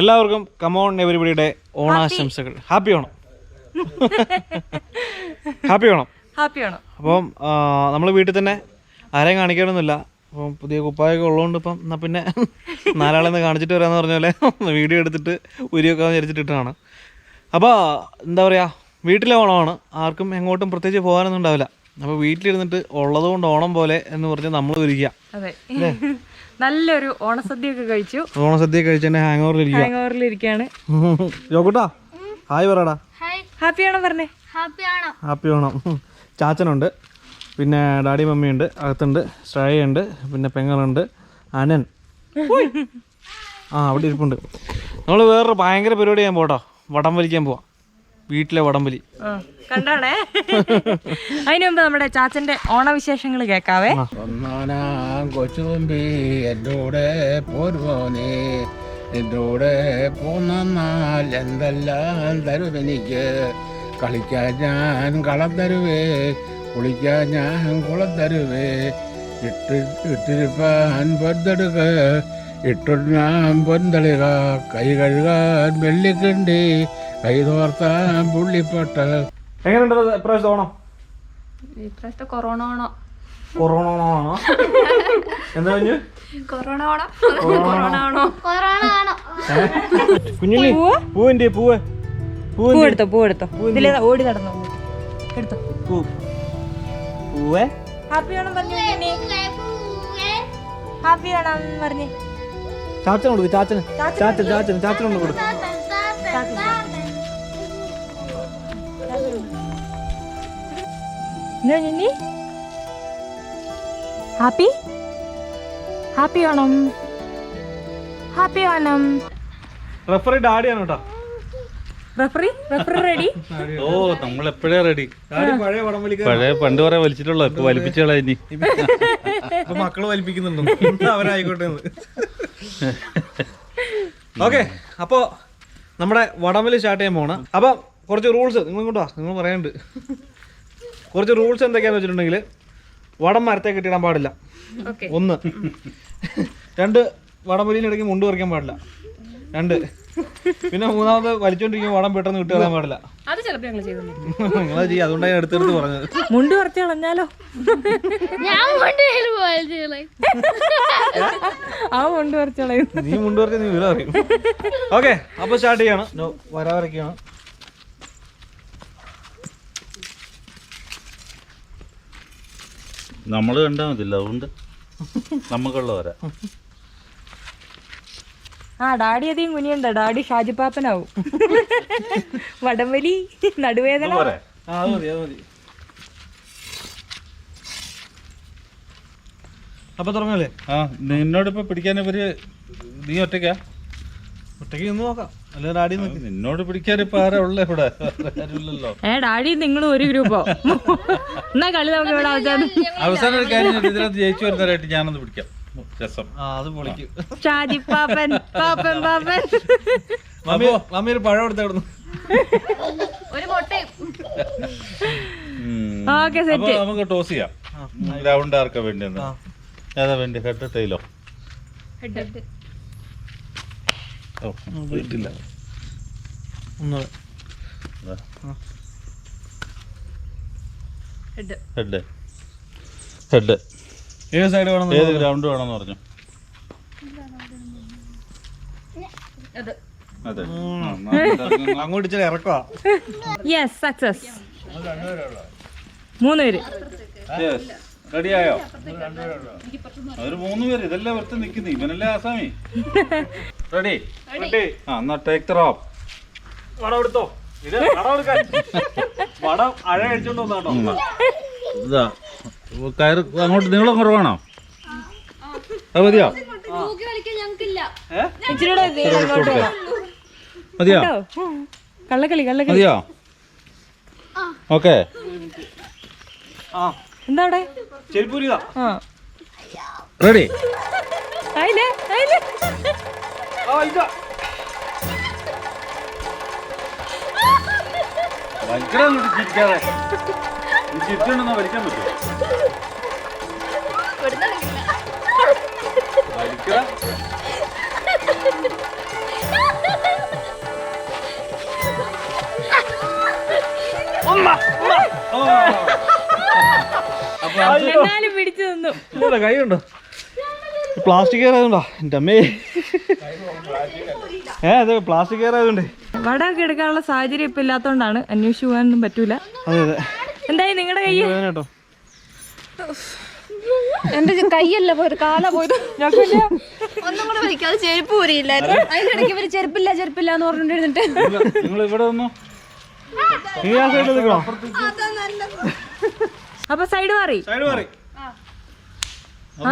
എല്ലാവർക്കും കമോൺ എവരിബിയുടെ ഓണാശംസകൾ. Happy Onam. Happy Onam. Happy Onam. അപ്പം നമ്മൾ വീട്ടിൽ തന്നെ ആരെയും കാണിക്കണമെന്നില്ല അപ്പം പുതിയ കുപ്പായൊക്കെ ഉള്ളതുകൊണ്ട് ഇപ്പം എന്നാൽ പിന്നെ നാലാളെ കാണിച്ചിട്ട് വരാമെന്ന് പറഞ്ഞ പോലെ വീഡിയോ എടുത്തിട്ട് ഉരിയൊക്കെ വിചാരിച്ചിട്ടിട്ടാണ് അപ്പോൾ എന്താ പറയുക വീട്ടിലെ ഓണമാണ്. ആർക്കും എങ്ങോട്ടും പ്രത്യേകിച്ച് പോകാനൊന്നും ഉണ്ടാവില്ല. അപ്പോൾ വീട്ടിലിരുന്നിട്ട് ഉള്ളത് കൊണ്ട് ഓണം പോലെ എന്ന് പറഞ്ഞ് നമ്മൾ ഇരിക്കുക അതെ. നല്ലൊരു ഓണസദ്യ ഒക്കെ കഴിച്ചു. ഓണസദ്യ കഴിച്ചതിന്റെ ഹാങ് ജോക്കുട്ടാ ഹായ് പറയടാ ഹാപ്പിയാണോ പറഞ്ഞേ? ഹാപ്പിയാണോ? ഹാപ്പി ഓണം. ചാച്ചനുണ്ട് പിന്നെ ഡാഡി മമ്മി മമ്മിയുണ്ട് അകത്തുണ്ട് ശ്രേയുണ്ട് പിന്നെ പെങ്ങളുണ്ട് അനൻ. ആ അവിടെ ഇരിപ്പുണ്ട്. നമ്മൾ വേറൊരു ഭയങ്കര പരിപാടി ചെയ്യാൻ പോട്ടോ വടം വലിക്കാൻ പോവാം. വീട്ടിലെ വടംവലി. കണ്ടാണേ? അതിനു മുമ്പ് നമ്മുടെ ചാച്ചന്റെ ഓണവിശേഷങ്ങൾ കേക്കാവേ കൊച്ചുമ്പി എന്നോടെ പോരുവോ നീ എന്നോടെ പോന്നാൽ എന്തെല്ലാം തരും എനിക്ക്? കളിക്കാൻ ഞാൻ കളം തരുവേ കുളിക്കാൻ ഞാൻ കുളം തരുവേ. ഇട്ട് ഇട്ടിരിപ്പാൻ പൊന്തെടുക്ക ഞാൻ പൊന്തളിക കൈ കഴുകാൻ വെള്ളിക്കിണ്ടി. കൈ തോർത്താൻ പുള്ളിപ്പട്ട. എങ്ങനെയുണ്ട് ഇപ്രാവശ്യത്തെ ഓണം? ഇപ്രാവശ്യത്തെ കൊറോണ ഓണം. കൊറോണ ഓണമാണോ എന്താ പറഞ്ഞു കൊറോണ ഓണം. കൊറോണ ഓണം. കുഞ്ഞുണ്ണി പൂവിന്റെ പൂവ്. പൂവെടുത്തോ പൂവെടുത്തോ ഇതിലേ ഓടി നടന്നോ. എടുത്തോ. പൂ. പൂവേ? ഹാപ്പി ഓണം പറഞ്ഞു ഹാപ്പി ഓണം പറഞ്ഞേ. ചാച്ചന് കൊടുക്ക് ചാച്ചന്. ചാച്ചൻ ചാച്ചന് ചാച്ചനോട് കൊടുക്കും. നിന്നി? Happy? Happy Onam happy Onam referee ഡാഡിയാണ് കേട്ടോ. റെഫറി റെഫറി റെഡി ഓ നമ്മൾ എപ്പോഴേ റെഡി ഡാഡി പഴയ വടം വലിക്കാൻ. പഴയ പണ്ട് കുറെ വലിച്ചിട്ടുള്ളൂ ഇപ്പൊ വലിപ്പിച്ചോളാ ഇനി. ഇപ്പൊ മക്കൾ വലിപ്പിക്കുന്നുണ്ടോ? അവരായിക്കോട്ടെ ഓക്കെ അപ്പോ നമ്മുടെ വടംവലി സ്റ്റാർട്ട് ചെയ്യാൻ പോണ. അപ്പൊ കുറച്ച് റൂൾസ് നിങ്ങൾ ഇങ്ങോട്ട് വാ. നിങ്ങൾ പറയാനുണ്ട്. കുറച്ച് റൂൾസ് എന്തൊക്കെയാന്ന് വെച്ചിട്ടുണ്ടെങ്കിൽ വടം മരത്തെ കെട്ടിടാൻ പാടില്ല. ഒന്ന്. രണ്ട് വടംവലിനിടയ്ക്ക് മുണ്ട് പറിക്കാൻ പാടില്ല. രണ്ട്. പിന്നെ മൂന്നാമത് വലിച്ചോണ്ടിരിക്കുമ്പോൾ വടം പെട്ടെന്ന് വിട്ട് കളയാൻ പാടില്ല. അത് ഞങ്ങൾ നിങ്ങളത് ചെയ്യും അതുകൊണ്ടാണ് ഞാൻ എടുത്തെടുത്ത് പറഞ്ഞത്. മുണ്ട് കുറച്ച് കളഞ്ഞാലോ? ഞാൻ ആ മുണ്ട് കളയും. നീ മുണ്ട് പറിച്ച നീ വില അറിയും ഓക്കെ അപ്പൊ സ്റ്റാർട്ട് ചെയ്യാണ്. വരാവരൊക്കെയാണ്. നമ്മൾ കണ്ടാ മതില്ല അതുകൊണ്ട് നമുക്കുള്ള വരാ ആ ഡാഡി അധികം കുനിയണ്ട. ഡാഡി ഷാജിപ്പാപ്പനാവും. വടംവലി നടുവേദന. ആ മതി അത് മതി. അപ്പൊ തുടങ്ങല്ലേ? ആ നിന്നോടിപ്പോ പിടിക്കാൻ ഇവർ നീ ഒറ്റയ്ക്കാ? ഒറ്റയ്ക്ക് നിന്ന് നോക്കാം. അല്ലെ ഡാഡി നിന്നോട് പിടിക്കാൻ ഇപ്പൊ ആരാ ഉള്ള? ഇവിടെ വേറെ ആരുമില്ലല്ലോ. ഏ ഡാഡി നിങ്ങൾ ഒരു ഗ്രൂപ്പോ? എന്നാ കളി നമുക്ക് ഇവിടെ അവസാനം അവസാനം ഒരു കാര്യം ചെയ്യ്, ഇതിനകത്ത് ജയിച്ചു വരുന്നവരായിട്ട് ഞാനൊന്ന് പിടിക്കാം. രസം. ആ അത് പൊളിക്കും. ഷാജിപ്പാപ്പൻ പാപ്പൻ പാപ്പൻ മമ്മി മമ്മി ഒരു പഴം എടുത്ത് കിടന്നു. ഒരു മുട്ടയും. ഉം. ഓക്കെ അപ്പൊ സെറ്റ്. നമുക്ക് ടോസ് ചെയ്യാം. ഗ്രൗണ്ട് ആർക്കാ വേണ്ടിയെന്ന്. ഏതാ വേണ്ടി? ഹെഡ് ടൈലോ? വീട്ടില്ല. ഹെഡ് ഹെഡ് ഏത് സൈഡ് വേണം ഏത് ഗ്രൗണ്ട് വേണമെന്ന് പറഞ്ഞു. അങ്ങോട്ട് ഇച്ചിരി ഇറക്കുക യെസ് സക്സസ് മൂന്ന് പേര്. റെഡിയായോ ഒരു മൂന്ന് പേര്. ഇതല്ലേ വെറുതെ നിക്കുന്നു ഇവനല്ലേ ആസാമി? റെഡി. ആ എന്നാ ടേക്ക് ദ റോപ്പ് വടം എടുത്തോ ഇത് വടം എടുക്കാൻ വടം അഴ കഴിച്ചോണ്ട് വന്നാട്ടോ ഇതാ കയറ് അങ്ങോട്ട് നീളം കുറവാണോ അത് മതിയോ. മതിയോ. കള്ളക്കളി കള്ളക്കളി. മതിയോ? ഓക്കെ. ആ. എന്താ അവിടെ? റെഡി അതിലെ അതിലെ ആ ഇതാ വലിക്കണം അങ്ങോട്ട് ചിരിക്കാതെ. ചിരിച്ചുണ്ടെന്നാ വലിക്കാൻ പറ്റുമോ? ഇല്ലടാ കൈ ഉണ്ടോ പ്ലാസ്റ്റിക് ആയതുകൊണ്ടാ എന്റെ അമ്മേ. ഏ അതെ പ്ലാസ്റ്റിക് കയറാതുണ്ടേ വടമൊക്കെ എടുക്കാനുള്ള സാഹചര്യം ഇപ്പൊ ഇല്ലാത്തോണ്ടാണ്. അന്വേഷിച്ചു പോകാനൊന്നും പറ്റൂല. അതെ അതെ. എന്തായി നിങ്ങളുടെ കൈ വേദന കേട്ടോ. എന്റെ കൈയല്ല പോയത് കാല പോയത്. ഒന്നും കൂടെ വിളിക്കാതെ ചെരുപ്പ് ഊരിയില്ലായിരുന്നു. അതിനിടയ്ക്ക് ഇവർ ചെരുപ്പില്ല ചെരുപ്പില്ല എന്ന് പറഞ്ഞിട്ട് നിങ്ങൾ ഇവിടെ വന്നു? അപ്പൊ സൈഡ് മാറി. സൈഡ് മാറി.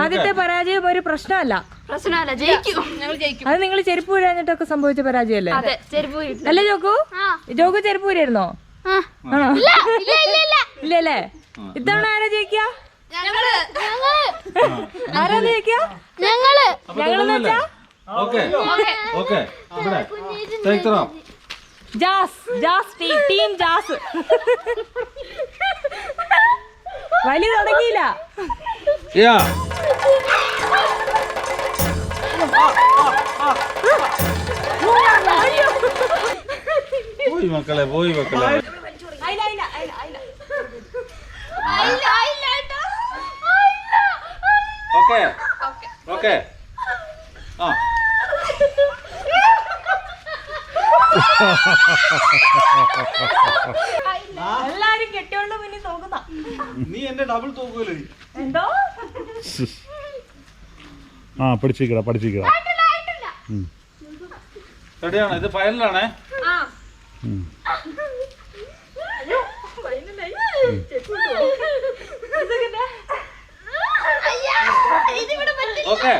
ആദ്യത്തെ പരാജയം ഒരു പ്രശ്നമല്ല. പ്രശ്നമല്ല ജയിക്കും. ഞങ്ങൾ ജയിക്കും. അത് നിങ്ങൾ ചെരുപ്പ് ഊരാഞ്ഞിട്ടൊക്കെ സംഭവിച്ച പരാജയമല്ലേ? അതെ ചെരുപ്പ്. അല്ലേ ജോക്കു? ആ. ജോക്കു ചെരുപ്പ് ഊരായിരുന്നോ ആ. ആണോ? ഇല്ല ഇല്ല ഇല്ല ഇല്ല. ഇല്ലല്ലേ ഇത്തവണ ആരാ ജയിക്ക? ഞങ്ങൾ. ആരാ ജയിക്കുക ഞങ്ങൾ. ഞങ്ങളെന്ന് വെച്ചാ? Okay okay. ഇവിടെ take jazz jazz team team jazz. വലി തുടങ്ങിയില്ല. യാ പോയി മക്കളെ പോയി മക്കളെ. ഓക്കെ? ഓക്കെ? ആ. എല്ലാരും കെട്ടിയോണ്ട് പിന്നെ തോക്കുന്ന. നീ എന്റെ ഡബിൾ തൂക്കുമല്ലോ എന്തോ? ആ പഠിച്ചിക്കടാ പഠിച്ചിക്കടാ റെഡിയാണ്? ഇത് ഫയലിലാണേ ഓക്കെ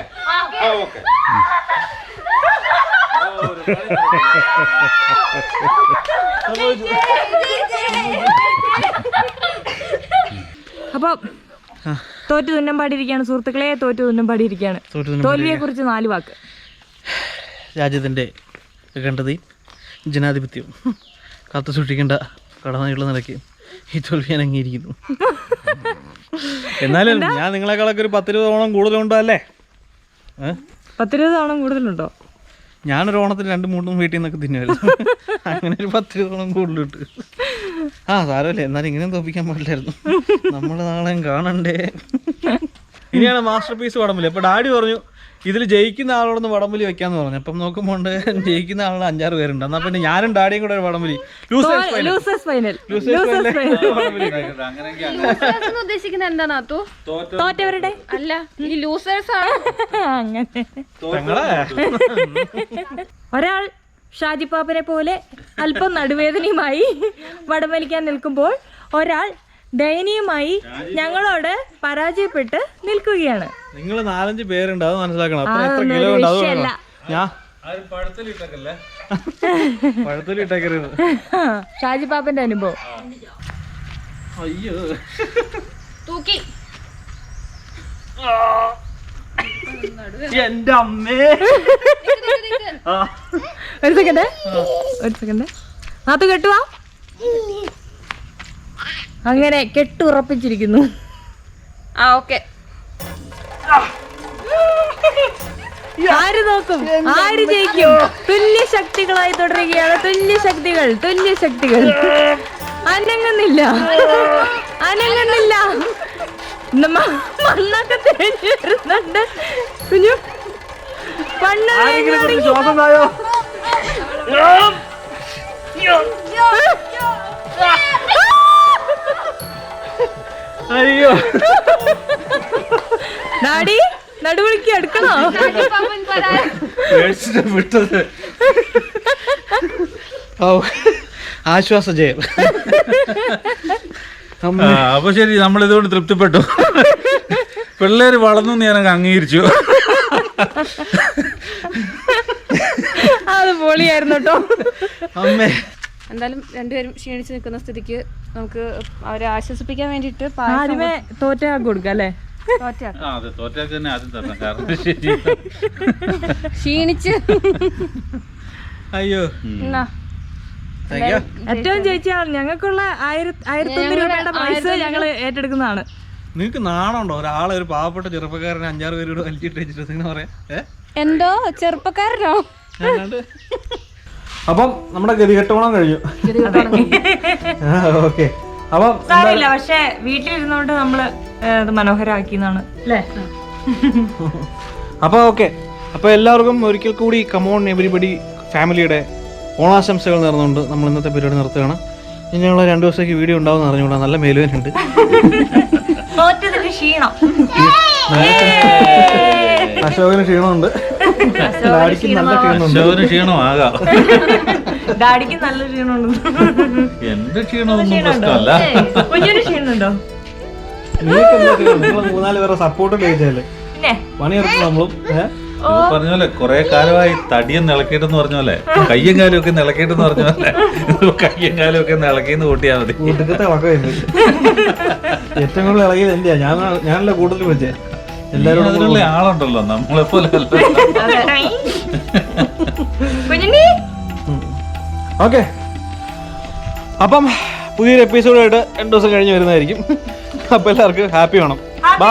അപ്പൊ തോറ്റു തുന്നം പാടിയിരിക്കുകയാണ്. സുഹൃത്തുക്കളെ തോറ്റു തുന്നം പാടിയിരിക്കുകയാണ്. തോൽവിയെ കുറിച്ച് നാല് വാക്ക്. രാജ്യത്തിന്റെ അഖണ്ഡതയും ജനാധിപത്യവും കാത്തു സൂക്ഷിക്കേണ്ട കടമയുള്ള നിലയ്ക്ക് ഈ തോൽവി ഞാൻ അംഗീകരിക്കുന്നു. എന്നാലും ഞാൻ നിങ്ങളെക്കാളൊക്കെ ഒരു പത്ത് രൂപ ഓണം കൂടുതലുണ്ടോ അല്ലേ? പത്തിരുപത് ഓണം കൂടുതലുണ്ടോ? ഞാനൊരു ഓണത്തിന് രണ്ട് മൂന്നും വീട്ടിൽ നിന്നൊക്കെ തിന്നുമല്ലോ അങ്ങനെ ഒരു പത്ത് രൂപ ഓണം കൂടുതലിട്ട് ആ സാരമല്ലേ. എന്നാലും ഇങ്ങനെ തോപ്പിക്കാൻ പാടില്ലായിരുന്നു. നമ്മൾ നാളെ കാണണ്ടേ? ഇനിയാണ് മാസ്റ്റർ പീസ് പടമില്ല ഇപ്പൊ ഡാഡി പറഞ്ഞു ഇതിൽ ജയിക്കുന്ന ആളോടൊന്ന് വടംവലി വെക്കാന്ന് പറഞ്ഞു. അപ്പം നോക്കുമ്പോൾ ജയിക്കുന്ന ആളുടെ അഞ്ചാറ് പേരുണ്ട്. എന്നാ പിന്നെ ഞാനും ഡാഡിയും കൂടെ ഒരു വടംവലി. ലൂസേഴ്സ് ഫൈനൽ ഉദ്ദേശിക്കുന്നത് തോറ്റവരുടെ അല്ല ഈ ലൂസേഴ്സ് ആണ്. അങ്ങനെ. ഒരാൾ ഷാജിപ്പാപ്പനെ പോലെ അല്പം നടുവേദനയുമായി വടംവലിക്കാൻ നിൽക്കുമ്പോൾ ഒരാൾ ദയനീയമായി ഞങ്ങളോട് പരാജയപ്പെട്ട് നിൽക്കുകയാണ്. നിങ്ങൾ നാലഞ്ച് പേരുണ്ട് അത് മനസ്സിലാക്കണം. ഷാജി എത്ര കിലോ ഉണ്ട് അത്. വേണം. ഞാൻ പഴത്തൊലിട്ടേക്കരുത് ഷാജിപ്പാപ്പന്റെ അനുഭവം. അയ്യോ. തൂക്കി. എന്റെ അമ്മേ. ആ. ഒരു സെക്കൻഡ് ഒരു സെക്കൻഡ് നാത്തു കെട്ടുവാ? അങ്ങനെ കെട്ടുറപ്പിച്ചിരിക്കുന്നു. ആ ഓക്കെ. ആര് നോക്കും? ആര് ജയിക്കും? തുല്യ ശക്തികളായി തുടരുകയാണ് തുല്യ ശക്തികൾ തുല്യ ശക്തികൾ അനങ്ങുന്നില്ല അനങ്ങുന്നില്ല മണ്ണൊക്കെ തേഞ്ഞു വരുന്നുണ്ട്. കുഞ്ഞു മണ്ണ്. ശ്വാസം അയ്യോ. നാടി നടുവിളിക്ക് എടുക്കണോ പേടിച്ചിട്ട് വിട്ടത്. ഓ ആശ്വാസ ജയം. ആ, അപ്പൊ ശരി നമ്മൾ ഇതുകൊണ്ട് തൃപ്തിപ്പെട്ടു. പിള്ളേര് വളർന്നു ഞാൻ അംഗീകരിച്ചു. അത് പൊളിയായിരുന്നു കേട്ടോ. അമ്മേ. എന്തായാലും രണ്ടുപേരും ക്ഷീണിച്ച് നിൽക്കുന്ന സ്ഥിതിക്ക് നമുക്ക് അവരെ ആശ്വസിപ്പിക്കാൻ വേണ്ടിട്ട് ആദ്യമേ തോറ്റ കൊടുക്കാം അല്ലേ? ക്ഷീണിച്ച്. അയ്യോ. ഏറ്റവും ചേച്ചിയാണ് ഞങ്ങൾക്കുള്ള ആയിരത്തി ആയിരത്തി രൂപയുടെ ഞങ്ങൾ ഏറ്റെടുക്കുന്നതാണ്. നിങ്ങൾക്ക് നാണുണ്ടോ ഒരാളെ ഒരു പാവപ്പെട്ട ചെറുപ്പക്കാരനെ അഞ്ചാറ് പേരോട് വലിച്ചിട്ട് വെച്ചിട്ട് പറയാ? എന്തോ ചെറുപ്പക്കാരനോ? അപ്പം നമ്മുടെ ഗതികെട്ടോണം കഴിഞ്ഞു. ഓക്കെ. അപ്പം സാരമില്ല പക്ഷെ വീട്ടിലിരുന്നോണ്ട് നമ്മൾ മനോഹരമാക്കി ഇത് അപ്പൊ ഓക്കെ. അപ്പൊ എല്ലാവർക്കും ഒരിക്കൽ കൂടി കമോൺ എവരിബഡി ഫാമിലിയുടെ ഓണാശംസകൾ നേർന്നുകൊണ്ട് നമ്മൾ ഇന്നത്തെ പരിപാടി നിർത്തുകയാണ്. ഇനി ഞങ്ങൾ രണ്ട് ദിവസത്തേക്ക് വീഡിയോ ഉണ്ടാവും അറിഞ്ഞുകൂടാ നല്ല മേലുവേനുണ്ട്. അശോകന് ക്ഷീണമുണ്ട്. ഡാഡിക്ക് നല്ല ക്ഷീണമുണ്ട്. അശോകന് ക്ഷീണമാകാം. ഡാഡിക്ക് നല്ല ക്ഷീണമുണ്ട്. എന്റെ ക്ഷീണമൊന്നും പ്രശ്നമല്ല കുഞ്ഞൊരു ക്ഷീണമുണ്ടോ? നിങ്ങൾക്ക് എന്താ ക്ഷീണം? നിങ്ങൾ മൂന്നാൽ പേരെ സപ്പോർട്ട് കഴിച്ചാൽ പിന്നെ? പണിയെടുത്ത് നമ്മളും. ഏഹ് ഇത് പറഞ്ഞ പോലെ കൊറേ കാലമായി തടിയും നിളക്കിയിട്ടെന്ന് പറഞ്ഞ പോലെ കയ്യും കാലും ഒക്കെ നിളക്കിയിട്ടെന്ന് പറഞ്ഞ പോലെ ഇത് കയ്യും കാലും ഒക്കെ നിളക്കിന്ന് കൂട്ടിയാ മതി. കൂട്ടത്തെ ഏറ്റവും കൂടുതൽ ഇളകിയത് എന്റെയാ ഞാൻ ഞാനല്ല കൂടുതൽ വിളിച്ചേ എല്ലാവരും അതിനുള്ള ആളുണ്ടല്ലോ നമ്മളെ പോലെ ഓക്കെ. അപ്പം പുതിയൊരു എപ്പിസോഡായിട്ട് രണ്ടു ദിവസം കഴിഞ്ഞ് വരുന്നതായിരിക്കും. അപ്പൊ എല്ലാവർക്കും ഹാപ്പി വേണം.